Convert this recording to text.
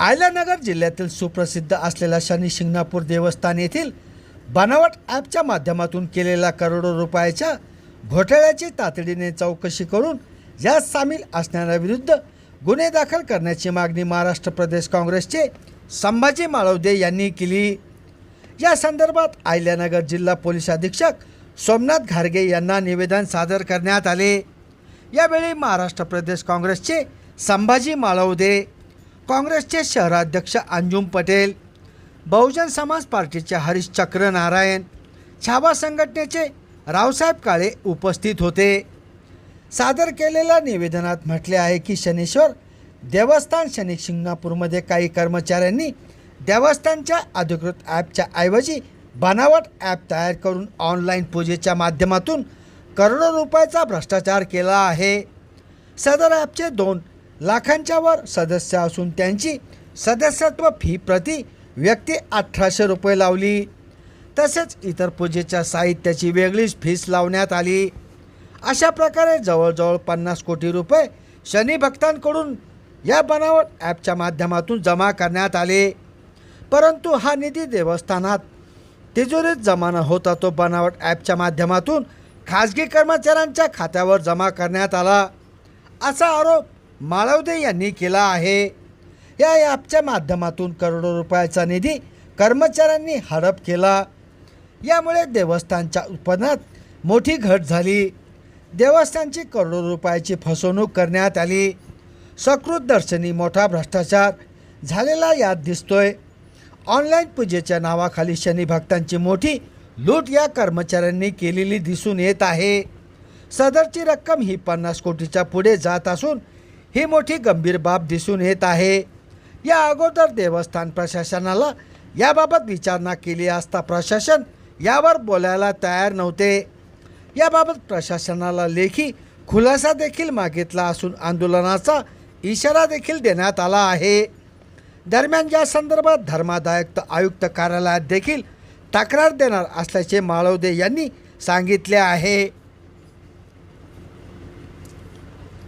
आयलानगर जिल्ह्यातील सुप्रसिद्ध असलेल्या शनी शिंगणापूर देवस्थान येथील बनावट ॲपच्या माध्यमातून केलेल्या करोडो रुपयाच्या घोटाळ्याची तातडीने चौकशी करून यात सामील असणाऱ्याविरुद्ध गुन्हे दाखल करण्याची मागणी महाराष्ट्र प्रदेश काँग्रेसचे संभाजी माळवदे यांनी केली. या संदर्भात आयल्यानगर जिल्हा पोलीस अधीक्षक सोमनाथ घारगे यांना निवेदन सादर करण्यात आले. यावेळी महाराष्ट्र प्रदेश काँग्रेसचे संभाजी माळवदे काँग्रेसचे शहराध्यक्ष अंजुम पटेल बहुजन समाज पार्टीचे हरीश चक्र नारायण छाबा संघटनेचे रावसाहेब काळे उपस्थित होते. सादर केलेल्या निवेदनात म्हटले आहे की शनेश्वर देवस्थान शनिशिंगणापूरमध्ये काही कर्मचाऱ्यांनी देवस्थानच्या अधिकृत ॲपच्या ऐवजी बनावट ॲप तयार करून ऑनलाईन पूजेच्या माध्यमातून करोडो रुपयाचा भ्रष्टाचार केला आहे. सदर ॲपचे दोन लाखांच्या वर सदस्य असून त्यांची सदस्यत्व फी प्रति व्यक्ती अठराशे रुपये लावली. तसेच इतर पूजेच्या साहित्याची वेगळीच फीस लावण्यात आली. अशा प्रकारे जवळजवळ पन्नास कोटी रुपये शनी भक्तांकडून या बनावट ॲपच्या माध्यमातून जमा करण्यात आले. परंतु हा निधी देवस्थानात तिजोरीत जमा न होता तो बनावट ॲपच्या माध्यमातून खाजगी कर्मचाऱ्यांच्या खात्यावर जमा करण्यात आला. असा आरोप माळवदे यांनी केला आहे. या ॲपच्या माध्यमातून करोडो रुपयाचा निधी कर्मचाऱ्यांनी हडप केला. यामुळे देवस्थानच्या उत्पन्नात मोठी घट झाली. देवस्थानची करोडो रुपयाची फसवणूक करण्यात आली. सकृत दर्शनी मोठा भ्रष्टाचार झालेला यात दिसतोय. ऑनलाईन पूजेच्या नावाखाली शनी भक्तांची मोठी लूट या कर्मचाऱ्यांनी केलेली दिसून येत आहे. सदरची रक्कम ही पन्नास कोटीच्या पुढे जात असून ही मोठी गंभीर बाब दिसून येत आहे. या अगोदर देवस्थान प्रशासनाला याबाबत विचारणा केली असता प्रशासन यावर बोलायला तयार नव्हते. याबाबत प्रशासनाला लेखी खुलासा देखील मागितला असून आंदोलनाचा इशारा देखील देण्यात आला आहे. दरम्यान या संदर्भात धर्मादायक आयुक्त कार्यालयात देखील तक्रार देणार असल्याचे माळवदे यांनी सांगितले आहे.